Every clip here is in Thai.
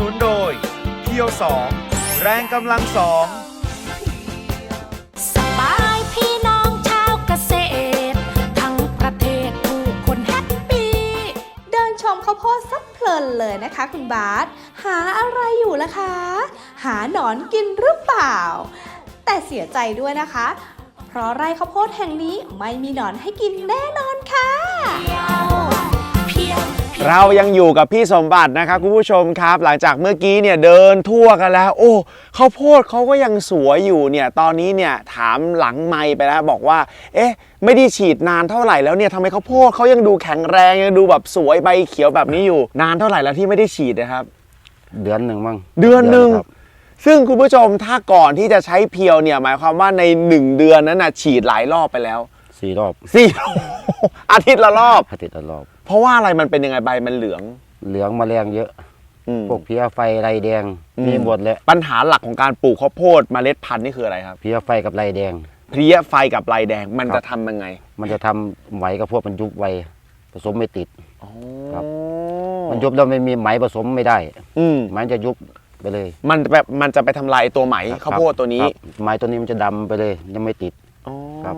นุนโดยเพียวสองแรงกำลังสอง สบายพี่น้องชาวเกษตร ทั้งประเทศผู้คนแฮปปี้ เดินชมข้าวโพดสักเพลินเลยนะคะคุณบาสหาอะไรอยู่ล่ะคะ หาหนอนกินหรือเปล่า แต่เสียใจด้วยนะคะ เพราะไร่ข้าวโพดแห่งนี้ไม่มีหนอนให้กินแน่นอนค่ะเพียง เรายังอยู่กับพี่สมบัตินะครับคุณผู้ชมครับ หลังจากเมื่อกี้เนี่ยเดินทั่วกันแล้ว โอ้ข้าวโพดเขาก็ยังสวยอยู่เนี่ยตอนนี้เนี่ยถามหลังไมค์ไปแล้วบอกว่า เอ๊ะ ไม่ได้ฉีดนานเท่าไหร่แล้วเนี่ยทำไมข้าวโพดเขายังดูแข็งแรงยังดูแบบสวยใบเขียวแบบนี้อยู่ นานเท่าไหร่แล้วที่ไม่ได้ฉีดนะครับ เดือนหนึ่งมั้งเดือนหนึ่งครับ ซึ่งคุณผู้ชมถ้าก่อนที่จะใช้เพียวเนี่ยหมายความว่าใน 1 เดือนนั้นนะฉีดหลายรอบไปแล้ว สี่รอบสี่ อาทิตย์ละรอบ อาทิตย์ละรอบ เพราะว่าอะไรมันเป็นยังไงใบมันเหลืองเหลืองแมลงเยอะอืม พวกเพี้ยไฟไรแดงอืม มีหมดเลยปัญหาหลักของการปลูกข้าวโพดเมล็ดพันธุ์นี่คืออะไรครับ เพี้ยไฟกับไรแดง เพลี้ยไฟกับลายแดงมันครับ จะทำยังไงมันจะทำไหมกับพวกมันยุบไวผสมไม่ติดอ๋อครับ มันยุบแล้วไม่มีไหมผสมไม่ได้อืมไหมจะยุบไปเลยมันแบบมันจะไปทำลายไอ้ตัวไหมข้าวโพดตัวนี้ครับไหมตัวนี้มันจะดำไปเลยยังไม่ติดอ๋อครับ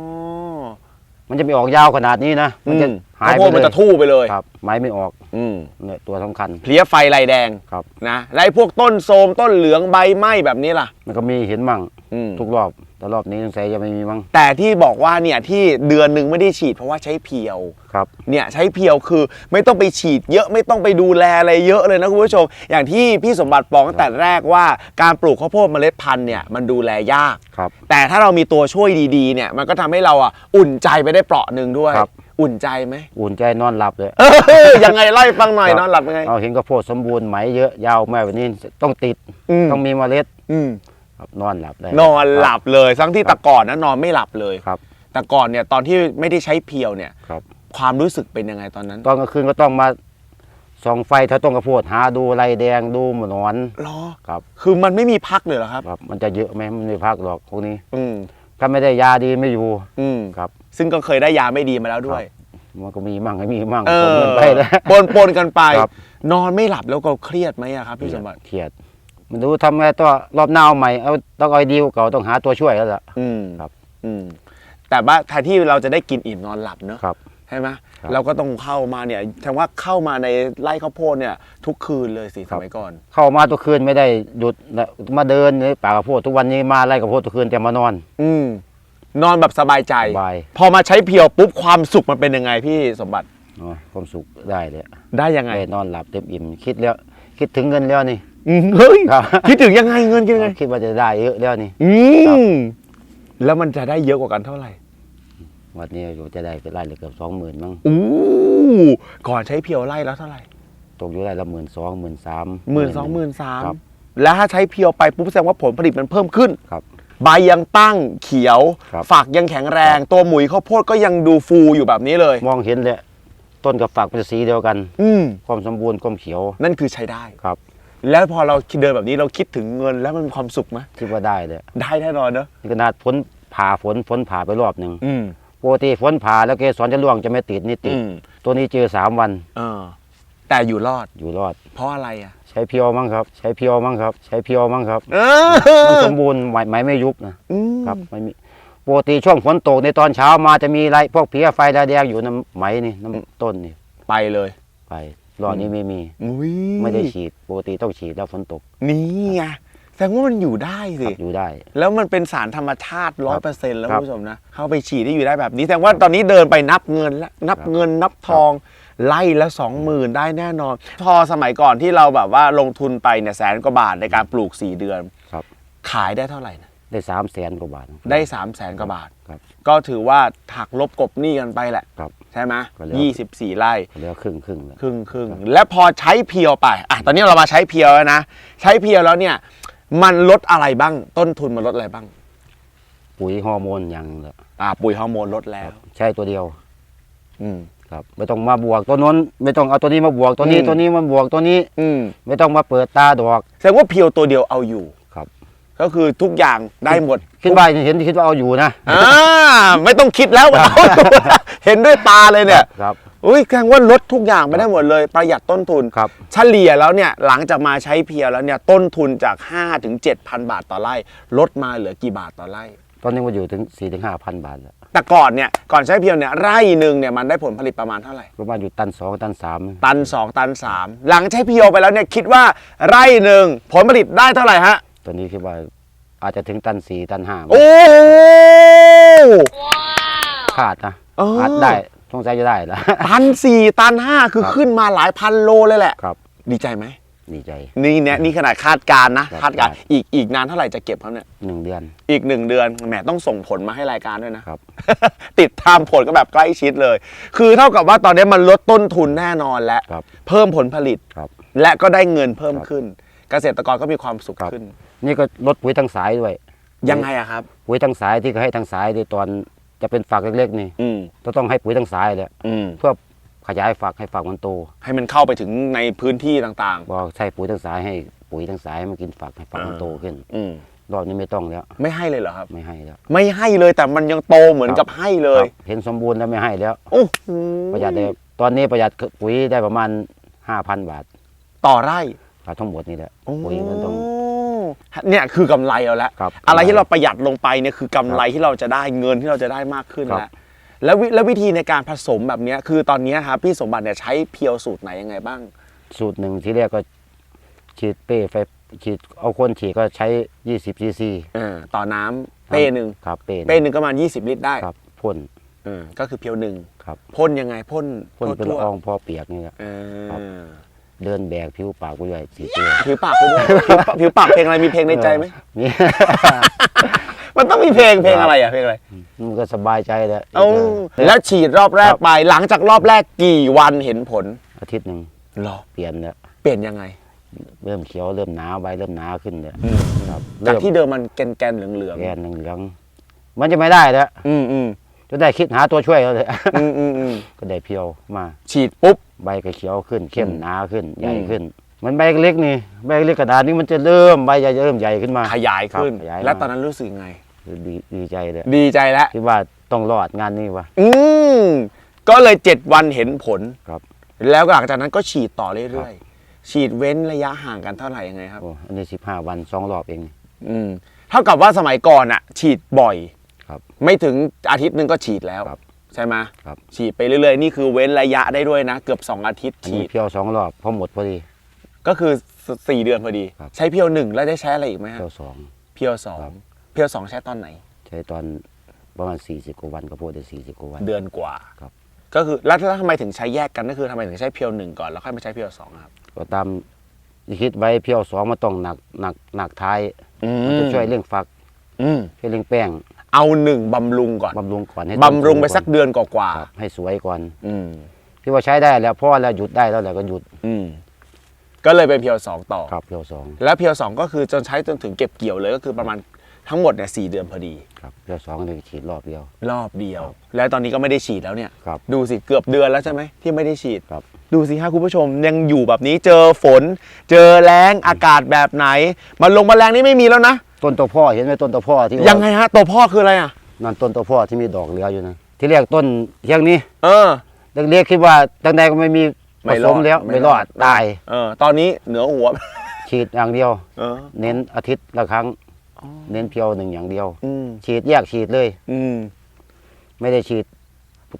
มันจะไม่ออกยาวขนาดนี้นะอืมันมจะหายข้าวโพไปดเลมันยจะทู่ไปเลยครับไหมไม่ออกอืมเนี่ยตัวสำคัญเพลี้ยไฟลายแดงครับ นะและไอ้พวกต้นโทรมต้นเหลืองใบไหม้แบบนี้ล่ะ มันก็มีเห็นมั่งอืมทุกรอบ แต่รอบนี้สงสัยจะไม่มีมั้งแต่ที่บอกว่าเนี่ยที่เดือนหนึ่งไม่ได้ฉีดเพราะว่าใช้เพียว ครับ เนี่ยใช้เพียวคือไม่ต้องไปฉีดเยอะไม่ต้องไปดูแลอะไรเยอะเลยนะคุณผู้ชม อย่างที่พี่สมบัติบอกตั้งแต่แรกว่าการปลูกข้าวโพดเมล็ดพันธุ์เนี่ยมันดูแลยาก ครับ แต่ถ้าเรามีตัวช่วยดีๆเนี่ยมันก็ทำให้เราอะอุ่นใจไปได้เปราะหนึ่งด้วย ครับ อุ่นใจไหมอุ่นใจนอนหลับเลย เออยังไงไล่ฟังหน่อยครับ นอนหลับยังไง เอาเห็นข้าวโพดสมบูรณ์ไหมเยอะยาวแม่แบบนี้ต้องติดอืม ต้องมีเมล็ด อืม ครับนอนหลับได้ นอนหลับเลยทั้งที่ครับแต่ก่อนนะนอนไม่หลับเลยครับ แต่ก่อนเนี่ยตอนที่ไม่ได้ใช้เพียวเนี่ยครับ ความรู้สึกเป็นยังไงตอนนั้นตอนกลางคืนก็ต้องมาส่องไฟถ้าต้องกระโพดหาดูไรแดงดูหมอนรอครับ คือมันไม่มีพักเลยเหรอครับครับ มันจะเยอะไหมมันไม่พักหรอกพวกนี้ อืมถ้าไม่ได้ยาดีไม่อยู่ อืมครับ ซึ่งก็เคยได้ยาไม่ดีมาแล้วด้วยมันก็มีมั่งไม่มีมั่งเอผมอเงินไปแล้วปนปนๆกันไปครับนอนไม่หลับแล้วก็เครียดไหมอะครับพี่สมบัติเครียด มันดูทำไงตัวรอบหน้าเอาใหม่เอาต้องเอาไอ้ดีกว่าเก่าต้องหาตัวช่วยแล้วล่ะ อืมครับอืมแต่ว่าแทนที่เราจะได้กินอิ่มนอนหลับเนอะครับ ใช่ไหมครับเราก็ต้องเข้ามาเนี่ยแสดงว่าเข้ามาในไร่ข้าวโพดเนี่ย ทุกคืนเลยสิคสรับ มัยก่อน เข้ามาตัวคืนไม่ได้หยุดนะมาเดินในป่ากระโพดทุกวันนี้มาไล่กระโพดตัวคืนแต่มานอน อืมนอนแบบสบายใจ สบาย พอมาใช้เพียวปุ๊บความสุขมันเป็นยังไงพี่สมบัติอ๋อความสุขได้เลยได้ยังไง ได้นอนหลับเต็มอิ่มคิดแล้ว คิดถึงเงินแล้วนี่ อืมเฮ้ยครับ คิดถึงยังไงเงินคิดยังไง คิดว่าจะได้เยอะแล้วนี่ อืครับ มแล้วมันจะได้เยอะกว่ากันเท่าไหร่วันนี้อยู่จะได้ไปไล่เลยเกือบสองหมื่นมั้งอู้ก่อนใช้เพียวไร่แล้วเท่าไหร่ตกอยู่ไร่ละหมื่นสองหมื่นสามหมื่นสองหมื่นสามครับ แล้วถ้าใช้เพียวไปปุ๊บแสดงว่าผลผลิตมันเพิ่มขึ้น ครับ ใบยังตั้งเขียว ครับ ฝักยังแข็งแรง ตัวหมุยข้าวโพดก็ยังดูฟูอยู่แบบนี้เลย มองเห็นเลยต้นกับฝักเป็นสีเดียวกัน อืมความสมบูรณ์ความเขียวนั่นคือใช้ได้ ครับ แล้วพอเราเดินแบบนี้เราคิดถึงเงินแล้วมันมีความสุขไหมคิดว่าได้เลยได้แน่นอนเนอะนี่ขนาดฝนผ่าฝนฝนผ่าไปรอบหนึ่งอืม ปกติฝนผ่าแล้วเกสรจะร่วงจะไม่ติดนี่ติด อืม ตัวนี้เจอสามวันเออ แต่อยู่รอดอยู่รอด เพราะอะไรอะใช้เพียวมั้งครับ ใช้เพียวมั้งครับ ใช้เพียวมั้งครับเอมันอสมบูรณ์ไหมไหมไม่ยุบนะอืมครับไม่มีปกติช่วงฝนตกในตอนเช้ามาจะมีไรพวกเพี้ยไฟแดงอยู่น้ำไหมนี่น้ำต้นนี่ไปเลย ไป รอบนี้ไม่มีอุ้ยไม่ได้ฉีดปกติต้องฉีดแล้วฝนตกนี่ไงแสดงว่ามันอยู่ได้คสิรับอยู่ได้ แล้วมันเป็นสารธรรมชาติร้อยเปอร์เซ็นต์แล้วครัคุบณผู้ชมนะเข้าไปฉีดได้อยู่ได้แบบนี้แสดงว่าตอนนี้เดินไปนับเงินแล้วนับครับเงินนับทองไล่ละสองหมื่นได้แน่นอน พอสมัยก่อนที่เราแบบว่าลงทุนไปเนี่ยแสนกว่าบาทในการปลูก4เดือนครับขายได้เท่าไหร่นะ ได้สามแสนกว่าบาท ได้3ามแสนกว่าบาท ครับ ก็ถือว่าหักลบกบหนี้กันไปแหละ ครับ ใช่ไหมก็แล้วยี่สิบสี่ไร่ เหลือครึ่งครึ่งแล้ว ครึ่งครึ่งและพอใช้เพียวไปอะตอนนี้เรามาใช้เพียวแล้วนะ ใช้เพียวแล้วเนี่ย มันลดอะไรบ้าง ต้นทุนมันลดอะไรบ้าง ปุ๋ยฮอร์โมนอย่างละอ่า ปุ๋ยฮอร์โมนลดคแล้วรับใช้ตัวเดียว อืม ครับ ไม่ต้องมาบวกตัวนู้นไม่ต้องเอาตัวนี้มาบวกตัวนี้อืม ตัวนี้มาบวกตัวนี้ อืมไม่ต้องมาเปิดตาดอกแสดงว่าเพียวตัวเดียวเอาอยู่ครับ ก็คือทุกอย่างได้หมดคิดว่าเห็นคิดว่าเอาอยู่นะอ่าไม่ต้องคิดแล้วเอาอยู่เห็นด้วยตาเลยเนี่ยครับโอุ้ยแสดงว่าลดทุกอย่างไปได้หมดเลยประหยัดต้นทุนครับเฉลี่ยแล้วเนี่ยหลังจากมาใช้เพียวแล้วเนี่ยต้นทุนจาก5ถึง7,000 บาทต่อไร่ลดมาเหลือกี่บาทต่อไร่ตอนนี้มันอยู่ถึง4ี่ถึงห้าพันบาทแล้วแต่ก่อนเนี่ยก่อนใช้เพียวเนี่ยไร่หนึ่งเนี่ยมันได้ผลผลิตประมาณเท่าไหร่ประมาณอยู่ตันสองตันสามตัน2ตัน3หลังใช้เพียวไปแล้วเนี่ยคิดว่าไร่หนึ่งผลผลิตได้เท่าไหร่ฮะ ตอนนี้คิดว่าอาจจะถึงตันสี่ตันห้าโอ้คาดนะเออออาจได้สงสัยจะได้ละตันสี่ตันห้าคือครับขึ้นมาหลายพันโลเลยแหละครับ ดีใจไหมดีใจ นี่เนี่ยนี่ขนาดคาดการณ์นะครับคาดการณ์ครับอีกอีกนานเท่าไหร่จะเก็บครับเนี่ยหนึ่งเดือน อีกหนึ่งเดือนแหมต้องส่งผลมาให้รายการด้วยนะครับ ติดตามผลก็แบบใกล้ชิดเลย คือเท่ากับว่าตอนนี้มันลดต้นทุนแน่นอนแล้วครับเพิ่มผลผลิตครับและก็ได้เงินเพิ่มครับขึ้น เกษตรกรก็มีความสุขครับขึ้น นี่ก็ลดปุ๋ยทางสายด้วยยังไงอะครับ ปุ๋ยทางสายที่เขาให้ทางสายในตอนจะเป็นฝักเล็กๆนี่อืมก็ต้องให้ปุ๋ยทางสายเลยอืมเพื่อขยายฝักให้ฝักมันโตให้มันเข้าไปถึงในพื้นที่ต่างบอกใช้ปุ๋ยทางสายให้ปุ๋ยทางสายให้มันกินฝักให้ฝักมันโตขึ้นๆ อืมรอบนี้ไม่ต้องแล้วไม่ให้เลยเหรอครับ ไม่ให้แล้ว ไม่ให้เลยแต่มันยังโตเหมือนครับกับให้เลยครับเห็นสมบูรณ์แล้วไม่ให้แล้ว โอ้โหประหยัดได้ตอนนี้ประหยัดปุ๋ยได้ประมาณ 5,000 บาทต่อไร่ครับทั้งหมดนี่แหละโอ้ปุ๋ยมันต้อง เนี่ยคือกำไรเราแล้วครับอะไรที่เราประหยัดลงไปเนี่ยคือกำไรที่เราจะได้เงินที่เราจะได้มากขึ้นครับแล้วแล้ววิแล้ววิธีในการผสมแบบเนี้ยคือตอนเนี้ยครับพี่สมบัติเนี่ยใช้เพียวสูตรไหนยังไงบ้าง สูตรหนึ่งที่แรกก็ฉีดเป้ไฟฉีดเอาคนฉีดก็ใช้ 20ซีซีเออต่อน้ำเป้หนึ่งครับเป้เป้หนึ่งก็ประมาณ 20 ลิตรได้ครับพ่นเออก็คือเพียวหนึ่งครับพ่นยังไงพ่นพ่นเป็นทั่วละอองพอเปียกนี่แหละ เออครับเดินแบกผิวปากไปด้วยสีเป้ผิวปากไปด้วยผิวปากผิวปากเพลงอะไรมีเพลงในใจไหมมีมันต้องมีเพลงเพลงอะไรอะเพลงอะไรมันก็สบายใจแล้วเอาแล้วแล้วฉีดรอบแรกไป หลังจากรอบแรกกี่วันเห็นผลอาทิตย์หนึ่งหรอเปลี่ยนแล้วเปลี่ยนยังไง เริ่มเขียวเริ่มหนาใบเริ่มหนาขึ้นเลยครับจากเริ่มที่เดิมมันแกนแกนๆเหลืองเหลืองแกนเหลืองๆมันจะไม่ได้แล้วอืมอืม จะได้คิดหาตัวช่วยแล้วเลยอืมอืมอืมก็ได้เพียวมา ฉีดปุ๊บ ใบก็เขียวขึ้น เข้มอืมหนาขึ้น ใหญ่อืมขึ้น มันใบเล็กนี่ใบเล็กกระดาษนี่มันจะเริ่มใบจะเริ่มใหญ่ขึ้นมา ขยายขึ้น ครับขยายแล้วมาตอนนั้นรู้สึกยังไง ดีดีใจเลยดีใจแล้ว คิดว่าต้องรอดงานนี้วะ อืมก็เลยเจ็ดวันเห็นผล ครับ แล้วหลังจากนั้นก็ฉีดต่อเรื่อยๆ ฉีดเว้นระยะห่างกันเท่าไหร่ยังไงครับ โอ้อันนี้สิบห้าวันสองรอบเอง อืม เท่ากับว่าสมัยก่อนอะฉีดบ่อย ครับ ไม่ถึงอาทิตย์หนึงก็ฉีดแล้วครับใช่ไหมครับ ฉีดไปเรื่อยๆ นี่คือเว้นระยะได้ด้วยนะ เกือบ 2 อาทิตย์อันฉีนี้ด เพียวสองรอบพอหมดพอดี ก็คือ 4 เดือนพอดี ครับ ใช้เพียวหนึ่งแล้วได้ใช้อะไรอีกไหมฮะเพียวสอง เพียวสองครับ เพียวสองใช้ตอนไหน ใช้ตอนประมาณสี่สิบกว่าวันก็พูดได้สี่สิบกว่าวัน เดือนกว่า ครับ ก็คือแล้วแล้วทำไมถึงใช้แยกกันก็คือทำไมถึงใช้เพียวหนึ่งก่อนแล้วค่อยมาใช้เพียวสองครับก็ตามที่คิดไว้เพียวสองมันต้องหนักหนักหนักท้าย อืมันจะช่วยเรื่องฟักอืมช่วยเรื่องแป้ง เอาหนึ่งบำรุงก่อนบำรุงก่อนให้บำรุงไปต้นสักเดือนกว่าครับให้สวยก่อนๆอืมที่ว่าใช้ได้แล้วพ่อแล้วหยุดได้แล้วแหละก็หยุดอืมก็เลยไปเพียวสองต่อ ครับเพียวสองแล้วเพียวสองก็คือจนใช้จนถึงเก็บเกี่ยวเลยก็คือประมาณทั้งหมดเนี่ยสี่เดือนพอดี ครับเพียวสองนี่ฉีดรอบเดียว รอบเดียว แล้วตอนนี้ก็ไม่ได้ฉีดแล้วเนี่ย ครับ ดูสิเกือบเดือนแล้วใช่ไหมที่ไม่ได้ฉีด ครับ ดูสิฮะคุณผู้ชมยังอยู่แบบนี้เจอฝน เจอแล้งอากาศแบบไหน มันลงมาแรงนี่ไม่มีแล้วนะ ต้นตัวพ่อเห็นไหมต้นตัวพ่อที่ว่ายังไงฮะตัวพ่อคืออะไรอะนั่นต้นตัวพ่อที่มีดอกเหลืออยู่นะที่เรียกต้นเที่ยงนี้ เออ เล็กๆคิดว่าตั้งแต่ก็ไม่มีไม่ผรสอดมแล้วไม่ไม่รรออดดตาย เออ ตอนนี้เหนือหัว ฉีดอย่างเดียวเออเน้นอาทิตย์ละครั้ง เน้นเพียวหนึ่งอย่างเดียวอืมฉีดแยกฉีดเลย อืมไม่ได้ฉีด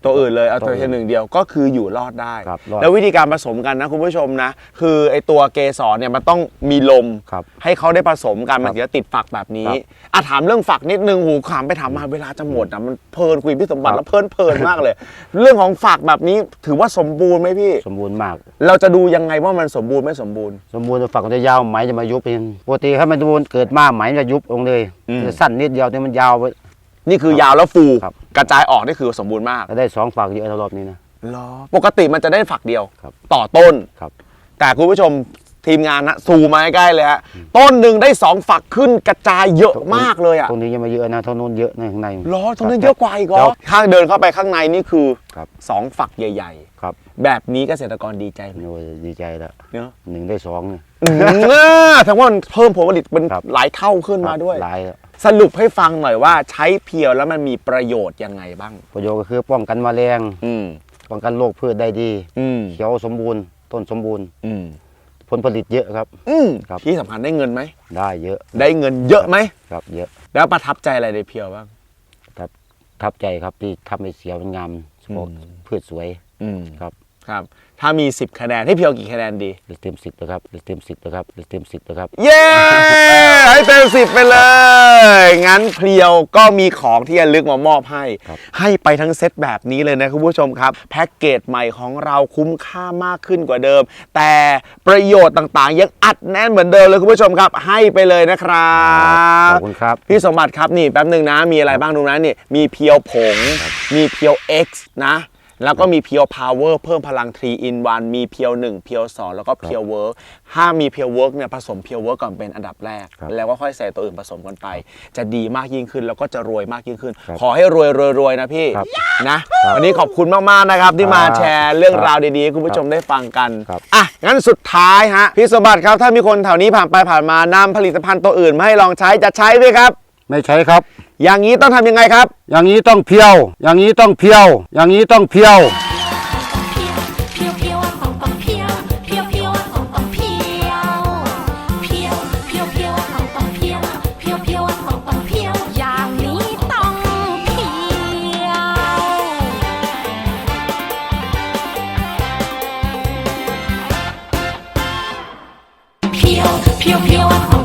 ตัวอื่นเลยเอาตัตัววอื่นแค่หนึ่งเดียวก็คืออยู่รอดได้ครับรอดแล้ววิธีการผสมกันนะคุณผู้ชมนะ คือไอตัวเกสรเนี่ยมันต้องมีลมครับให้เขาได้ผสมกันครับมันถึงจะติดฝักแบบนี้ครับอะถามเรื่องฝักนิดนึงหูขามไปถามมาเวลาจะหมดอะมันเพลินคุยพี่สมบัติครับแล้วเพลินเพลินมากเลย เรื่องของฝักแบบนี้ถือว่าสมบูรณ์ไหมพี่สมบูรณ์มาก เราจะดูยังไงว่ามันสมบูรณ์ไม่สมบูรณ์สมบูรณ์ฝักมันจะยาวไหมจะมายุบเป็นปกติถ้ามันสมบูรณ์เกิดมาไหมมันจะยุบลงเลยอืมจะสั้นนิดเดียวแต่มันยาวไป นี่คือยาวแล้วฟูครับ กระจายออกนี่คือสมบูรณ์มากก็ได้สองฝักเยอะรอบนี้นะ หรอปกติมันจะได้ฝักเดียว ครับ ต่อต้น ครับ แต่คุณผู้ชมทีมงานนะซูมมาใกล้ๆเลยฮะต้นหนึ่งได้สองฝักขึ้นกระจายเยอะมากเลยอะตรงนี้ยังไม่เยอะนะเท่านู้นเยอะนะข้างในล้อตรงนั้นเยอะกว่าอีกเหรคอรับข้างเดินเข้าไปข้างในนี่คือครับ สองฝักใหญ่ ครับๆ แบบนี้เกษตรกรดีใจไหมโอ้ยดีใจแล้วเนาะหนึ่งได้สองเนี่ย อืมอ่าแสดงว่ามันเพิ่มผลผลิตเป็นครับ หลายเท่าขึ้นมาด้วย หลายแล้ว สรุปให้ฟังหน่อยว่าใช้เพียวแล้วมันมีประโยชน์ยังไงบ้าง ประโยชน์ก็คือป้องกันแมลงอืมป้องกันโรคพืชได้ดีอืมเขียวสมบูรณ์ ต้นสมบูรณ์ อืมผลผลิตเยอะครับ อืมครับ ที่สำคัญได้เงินไหม ได้เยอะได้เงินเยอะไหม ครับเยอะแล้วประทับใจอะไรในเพียวบ้างทับใจครับที่ทำให้เสียมันงามสมบูรณ์พืชสวยอืมครับ ครับ ถ้ามี 10 คะแนน ให้เพียวกี่คะแนนดี เต็มสิบนะครับเต็มสิบนะครับเต็มสิบนะครับ เย้ ให้เต็มสิบไปเลย งั้นเพลียวก็มีของที่ระลึกมามอบให้ ครับ ให้ไปทั้งเซตแบบนี้เลยนะคุณผู้ชมครับ แพ็กเกจใหม่ของเราคุ้มค่ามากขึ้นกว่าเดิม แต่ประโยชน์ต่างๆ ยังอัดแน่นเหมือนเดิมเลยคุณผู้ชมครับ ให้ไปเลยนะครัขบ อบคุณครับ พี่สมบัติครับนี่แป๊บหนึ่งนะมีอะไรบ้างตรงนั้นนี่มีเพียวผง มีเพียว X นะ แล้วก็มีเพียวพาวเวอร์เพิ่มพลัง3 in 1มีเพียว1เพียว2แล้วก็เพียวเวิร์กถ้ามีเพียวเวิร์กเนี่ยผสมเพียวเวิร์กก่อนเป็นอันดับแรกครับแล้วก็ค่อยใส่ตัวอื่นผสมกันไป จะดีมากยิ่งขึ้นแล้วก็จะรวยมากยิ่งขึ้นครับขอให้รวยรวยรวยนะพี่ครับนะครับวันนี้ขอบคุณมากๆนะครับที่มาครับแชร์เรื่องครับราวดีๆให้คุณผู้ชมได้ฟังกันครับอะงั้นสุดท้ายฮะพี่สมบัติครับถ้ามีคนแถวนี้ผ่านไปผ่านมานำผลิตภัณฑ์ตัวอื่นมาให้ลองใช้จะใช้ไหมครับ ไม่ใช้ครับ อย่างนี้ต้องทำยังไงครับ อย่างนี้ต้องเพียว อย่างนี้ต้องเพียว อย่างนี้ต้องเพียว เพียวเพียวเพียว